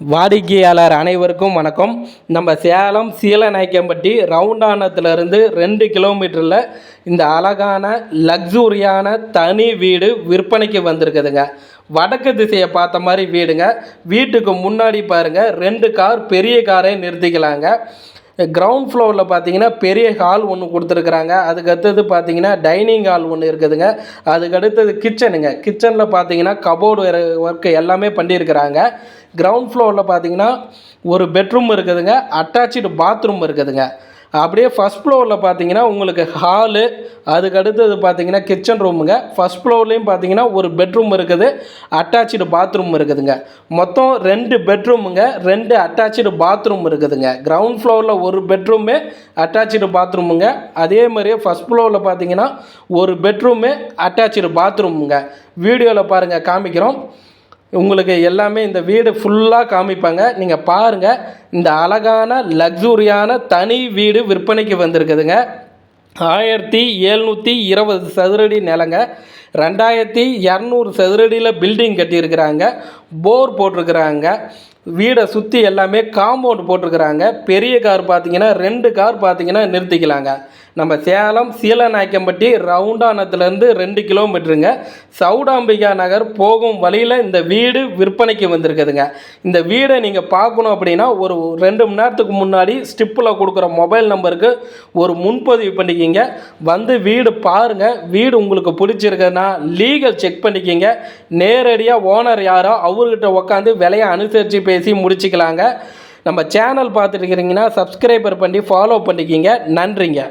வாடிக்கையாளர் அனைவருக்கும் வணக்கம். நம்ம சேலம் சீலநாயக்கம்பட்டி ரவுண்டானத்துலேருந்து ரெண்டு கிலோமீட்டரில் இந்த அழகான லக்ஸூரியான தனி வீடு விற்பனைக்கு வந்திருக்குதுங்க. வடக்கு திசையை பார்த்த மாதிரி வீடுங்க. வீட்டுக்கு முன்னாடி பாருங்கள் ரெண்டு கார் பெரிய காரை நிறுத்திக்கலாங்க. கிரவுண்ட் ஃப்ளோரில் பார்த்தீங்கன்னா பெரிய ஹால் ஒன்று கொடுத்துருக்குறாங்க. அதுக்கு அடுத்தது பார்த்தீங்கன்னா டைனிங் ஹால் ஒன்று இருக்குதுங்க. அதுக்கு அடுத்தது கிச்சனுங்க கிச்சனில் பார்த்தீங்கன்னா கபோர்டு ஒர்க்கு எல்லாமே பண்ணியிருக்கிறாங்க. கிரவுண்ட் ஃப்ளோரில் பார்த்தீங்கன்னா ஒரு பெட்ரூம் இருக்குதுங்க. அட்டாச்சு பாத்ரூம் இருக்குதுங்க. அப்படியே ஃபஸ்ட் ஃப்ளோரில் பார்த்தீங்கன்னா உங்களுக்கு ஹாலு அதுக்கு அடுத்தது பார்த்தீங்கன்னா கிச்சன் ரூமுங்க ஃபஸ்ட் ஃப்ளோர்லேயும் பார்த்தீங்கன்னா ஒரு பெட்ரூம் இருக்குது அட்டாச்சு பாத்ரூம் இருக்குதுங்க. மொத்தம் ரெண்டு பெட்ரூமுங்க ரெண்டு அட்டாச்சு பாத்ரூம் இருக்குதுங்க. கிரவுண்ட் ஃப்ளோரில் ஒரு பெட்ரூமு அட்டாச்சு பாத்ரூமுங்க அதே மாதிரியே ஃபஸ்ட் ஃப்ளோரில் பார்த்தீங்கன்னா ஒரு பெட்ரூமு அட்டாச்சு பாத்ரூமுங்க வீடியோவில் பாருங்கள் காமிக்கிறோம். உங்களுக்கு எல்லாமே இந்த வீடு ஃபுல்லாக காமிப்பாங்க. நீங்கள் பாருங்கள் இந்த அழகான லக்ஸூரியான தனி வீடு விற்பனைக்கு வந்திருக்குதுங்க. ஆயிரத்தி எழுநூற்றி இருபது சதுரடி நிலங்க. ரெண்டாயிரத்தி இரநூறு சதுரடியில் பில்டிங் கட்டியிருக்கிறாங்க. போர் போட்டிருக்கிறாங்க. வீடை சுற்றி எல்லாமே காம்பவுண்ட் போட்டிருக்கிறாங்க. பெரிய கார் பார்த்தீங்கன்னா ரெண்டு கார் பார்த்தீங்கன்னா நிறுத்திக்கலாங்க. நம்ம சேலம் சீலநாயக்கம்பட்டி ரவுண்டானத்துலேருந்து ரெண்டு கிலோமீட்டருங்க சவுடாம்பிகா நகர் போகும் வழியில் இந்த வீடு விற்பனைக்கு வந்திருக்குதுங்க. இந்த வீடை நீங்கள் பார்க்கணும் அப்படின்னா ஒரு ரெண்டு மணி நேரத்துக்கு முன்னாடி ஸ்டிப்பில் கொடுக்குற மொபைல் நம்பருக்கு ஒரு முன்பதிவு பண்ணிக்கிங்க. வந்து வீடு பாருங்கள் வீடு உங்களுக்கு பிடிச்சிருக்குன்னா லீகல் செக் பண்ணிக்கிங்க. நேரடியாக ஓனர் யாரோ அவர்கிட்ட உட்காந்து விலையை அனுசரித்து பேசி முடிச்சுக்கலாங்க. நம்ம சேனல் பார்த்துட்டு இருக்கிறீங்கன்னா சப்ஸ்கிரைபர் பண்ணி ஃபாலோ பண்ணிக்கிங்க. நன்றிங்க.